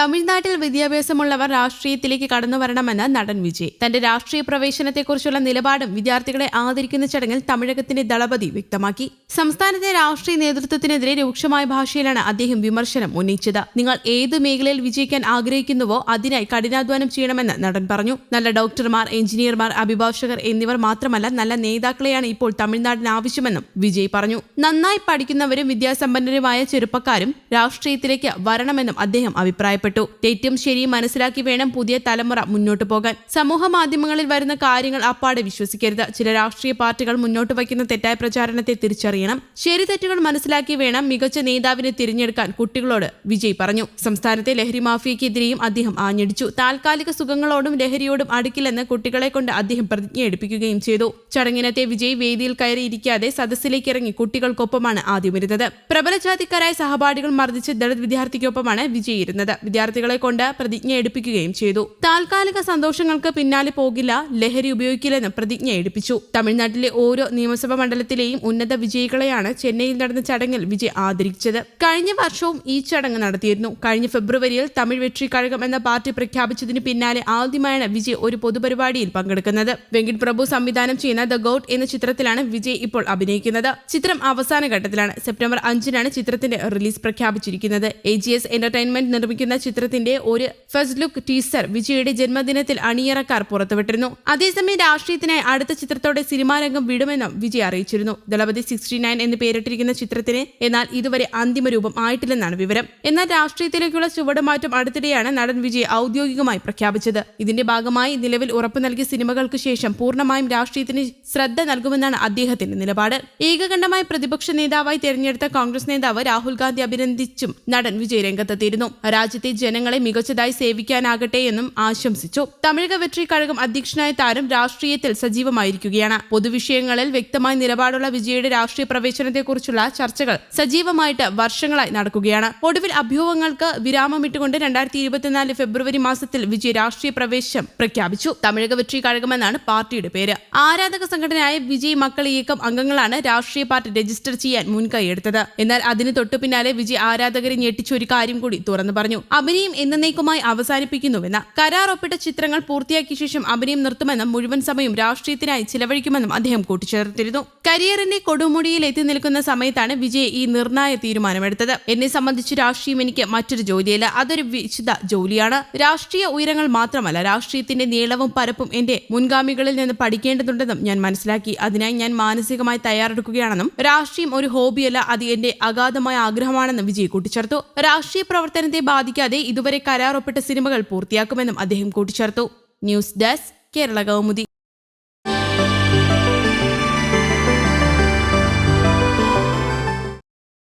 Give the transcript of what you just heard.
തമിഴ്നാട്ടിൽ വിദ്യാഭ്യാസമുള്ളവർ രാഷ്ട്രീയത്തിലേക്ക് കടന്നു വരണമെന്ന് നടൻ വിജയ്. തന്റെ രാഷ്ട്രീയ പ്രവേശനത്തെക്കുറിച്ചുള്ള നിലപാടും വിദ്യാർത്ഥികളെ ആദരിക്കുന്ന ചടങ്ങിൽ തമിഴകത്തിന്റെ ദളപതി വ്യക്തമാക്കി. സംസ്ഥാനത്തെ രാഷ്ട്രീയ നേതൃത്വത്തിനെതിരെ രൂക്ഷമായ ഭാഷയിലാണ് അദ്ദേഹം വിമർശനം ഉന്നയിച്ചത്. നിങ്ങൾ ഏത് മേഖലയിൽ വിജയിക്കാൻ ആഗ്രഹിക്കുന്നുവോ അതിനായി കഠിനാധ്വാനം ചെയ്യണമെന്ന് നടൻ പറഞ്ഞു. നല്ല ഡോക്ടർമാർ എഞ്ചിനീയർമാർ അഭിഭാഷകർ എന്നിവർ മാത്രമല്ല നല്ല നേതാക്കളെയാണ് ഇപ്പോൾ തമിഴ്നാടിന് ആവശ്യമെന്നും വിജയ് പറഞ്ഞു. നന്നായി പഠിക്കുന്നവരും വിദ്യാസമ്പന്നരുമായ ചെറുപ്പക്കാരും രാഷ്ട്രീയത്തിലേക്ക് വരണമെന്നും അദ്ദേഹം അഭിപ്രായപ്പെട്ടു. തെറ്റും ശരിയും മനസ്സിലാക്കി വേണം പുതിയ തലമുറ മുന്നോട്ട് പോകാൻ. സമൂഹ മാധ്യമങ്ങളിൽ വരുന്ന കാര്യങ്ങൾ അപ്പാടെ വിശ്വസിക്കരുത്. ചില രാഷ്ട്രീയ പാർട്ടികൾ മുന്നോട്ട് വയ്ക്കുന്ന തെറ്റായ പ്രചാരണത്തെ തിരിച്ചറിയണം. ശരി തെറ്റുകൾ മനസ്സിലാക്കി വേണം മികച്ച നേതാവിനെ തിരഞ്ഞെടുക്കാൻ കുട്ടികളോട് വിജയ് പറഞ്ഞു. സംസ്ഥാനത്തെ ലഹരി മാഫിയക്കെതിരെയും അദ്ദേഹം ആഞ്ഞടിച്ചു. താൽക്കാലിക സുഖങ്ങളോടും ലഹരിയോടും അടുക്കില്ലെന്ന് കുട്ടികളെ കൊണ്ട് അദ്ദേഹം പ്രതിജ്ഞ എടുപ്പിക്കുകയും ചെയ്തു. ചടങ്ങിനത്തെ വിജയ് വേദിയിൽ കയറി ഇരിക്കാതെ സദസ്സിലേക്ക് ഇറങ്ങി കുട്ടികൾക്കൊപ്പമാണ് ആദ്യം ഇരുന്നത്. പ്രബല ജാതിക്കാരായ സഹപാഠികൾ മർദ്ദിച്ച് ദളിത് വിദ്യാർത്ഥിക്കൊപ്പമാണ് വിജയ് ഇരുന്നത്. വിദ്യാർത്ഥികളെ കൊണ്ട് പ്രതിജ്ഞ എടുപ്പിക്കുകയും ചെയ്തു. താൽക്കാലിക സന്തോഷങ്ങൾക്ക് പിന്നാലെ പോകില്ല ലഹരി ഉപയോഗിക്കില്ലെന്ന് പ്രതിജ്ഞ എടുപ്പിച്ചു. തമിഴ്നാട്ടിലെ ഓരോ നിയമസഭാ മണ്ഡലത്തിലെയും ഉന്നത വിജയികളെയാണ് ചെന്നൈയിൽ നടന്ന ചടങ്ങിൽ വിജയ് ആദരിച്ചത്. കഴിഞ്ഞ വർഷവും ഈ ചടങ്ങ് നടത്തിയിരുന്നു. കഴിഞ്ഞ ഫെബ്രുവരിയിൽ തമിഴ് വെട്രി കഴകം എന്ന പാർട്ടി പ്രഖ്യാപിച്ചതിന് പിന്നാലെ ആദ്യമായാണ് വിജയ് ഒരു പൊതുപരിപാടിയിൽ പങ്കെടുക്കുന്നത്. വെങ്കിട് പ്രഭു സംവിധാനം ചെയ്യുന്ന ദ ഗൌട്ട് എന്ന ചിത്രത്തിലാണ് വിജയ് ഇപ്പോൾ അഭിനയിക്കുന്നത്. ചിത്രം അവസാന ഘട്ടത്തിലാണ് സെപ്റ്റംബർ അഞ്ചിനാണ് ചിത്രത്തിന്റെ റിലീസ് പ്രഖ്യാപിച്ചിരിക്കുന്നത്. എ ജി എസ് എന്റർടൈൻമെന്റ് നിർമ്മിക്കുന്ന ചിത്രത്തിന്റെ ഒരു ഫസ്റ്റ് ലുക്ക് ടീസർ വിജയുടെ ജന്മദിനത്തിൽ അണിയറക്കാർ പുറത്തുവിട്ടിരുന്നു. അതേസമയം രാഷ്ട്രീയത്തിനായി അടുത്ത ചിത്രത്തോടെ സിനിമാ രംഗം വിടുമെന്നും വിജയ് അറിയിച്ചിരുന്നു. ദളപതി സിക്സ്റ്റി നയൻ എന്ന് പേരിട്ടിരിക്കുന്ന ചിത്രത്തിന് എന്നാൽ ഇതുവരെ അന്തിമ രൂപം ആയിട്ടില്ലെന്നാണ് വിവരം. എന്നാൽ രാഷ്ട്രീയത്തിലേക്കുള്ള ചുവടുമാറ്റം അടുത്തിടെയാണ് നടൻ വിജയ് ഔദ്യോഗികമായി പ്രഖ്യാപിച്ചത്. ഇതിന്റെ ഭാഗമായി നിലവിൽ ഉറപ്പ് നൽകിയ സിനിമകൾക്ക് ശേഷം പൂർണമായും രാഷ്ട്രീയത്തിന് ശ്രദ്ധ നൽകുമെന്നാണ് അദ്ദേഹത്തിന്റെ നിലപാട്. ഏകകണ്ഠമായ പ്രതിപക്ഷ നേതാവായി തെരഞ്ഞെടുത്ത കോൺഗ്രസ് നേതാവ് രാഹുൽ ഗാന്ധി അഭിനന്ദിച്ചും നടൻ വിജയ് രംഗത്തെത്തിയിരുന്നു. രാജ്യത്തെ ജനങ്ങളെ മികച്ചതായി സേവിക്കാനാകട്ടെ എന്നും ആശംസിച്ചു. തമിഴക വെട്രി കഴകം അധ്യക്ഷനായ താരം രാഷ്ട്രീയത്തിൽ സജീവമായിരിക്കുകയാണ്. പൊതുവിഷയങ്ങളിൽ വ്യക്തമായ നിലപാടുള്ള വിജയയുടെ രാഷ്ട്രീയ പ്രവേശനത്തെക്കുറിച്ചുള്ള ചർച്ചകൾ സജീവമായിട്ട് വർഷങ്ങളായി നടക്കുകയാണ്. ഒടുവിൽ അഭ്യൂഹങ്ങൾക്ക് വിരാമമിട്ടുകൊണ്ട് രണ്ടായിരത്തി ഇരുപത്തിനാല് ഫെബ്രുവരി മാസത്തിൽ വിജയ് രാഷ്ട്രീയ പ്രവേശം പ്രഖ്യാപിച്ചു. തമിഴക വെട്രി കഴകമെന്നാണ് പാർട്ടിയുടെ പേര്. ആരാധക സംഘടനയായ വിജയ് മക്കൾ ഇയക്കം അംഗങ്ങളാണ് രാഷ്ട്രീയ പാർട്ടി രജിസ്റ്റർ ചെയ്യാൻ മുൻകൈയെടുത്തത് എന്നാൽ അതിന് തൊട്ടു പിന്നാലെ വിജയ് ആരാധകരെ ഞെട്ടിച്ച ഒരു കാര്യം കൂടി തുറന്നു പറഞ്ഞു. അഭിനയം എന്നേക്കുമായി അവസാനിപ്പിക്കുന്നുവെന്ന് കരാർ ഒപ്പിട്ട ചിത്രങ്ങൾ പൂർത്തിയാക്കിയ ശേഷം അഭിനയം നിർത്തുമെന്നും മുഴുവൻ സമയം രാഷ്ട്രീയത്തിനായി ചിലവഴിക്കുമെന്നും അദ്ദേഹം കൂട്ടിച്ചേർത്തിരുന്നു. കരിയറിന്റെ കൊടുമുടിയിൽ എത്തി നിൽക്കുന്ന സമയത്താണ് വിജയ് ഈ നിർണായ തീരുമാനമെടുത്തത്. എന്നെ സംബന്ധിച്ച് രാഷ്ട്രീയം എനിക്ക് മറ്റൊരു ജോലിയല്ല അതൊരു വിശുദ്ധ ജോലിയാണ്. രാഷ്ട്രീയ ഉയരങ്ങൾ മാത്രമല്ല രാഷ്ട്രീയത്തിന്റെ നീളവും പരപ്പും എന്റെ മുൻഗാമികളിൽ നിന്ന് പഠിക്കേണ്ടതുണ്ടെന്നും ഞാൻ മനസ്സിലാക്കി. അതിനായി ഞാൻ മാനസികമായി തയ്യാറെടുക്കുകയാണെന്നും രാഷ്ട്രീയം ഒരു ഹോബിയല്ല അത് എന്റെ അഗാധമായ ആഗ്രഹമാണെന്നും വിജയ് കൂട്ടിച്ചേർത്തു. രാഷ്ട്രീയ പ്രവർത്തനത്തെ ബാധിക്കാതെ ഇതുവരെ കരാർ ഒപ്പിട്ട സിനിമകൾ പൂർത്തിയാക്കുമെന്നും അദ്ദേഹം കൂട്ടിച്ചേർത്തു. News desk Kerala Kaumudi.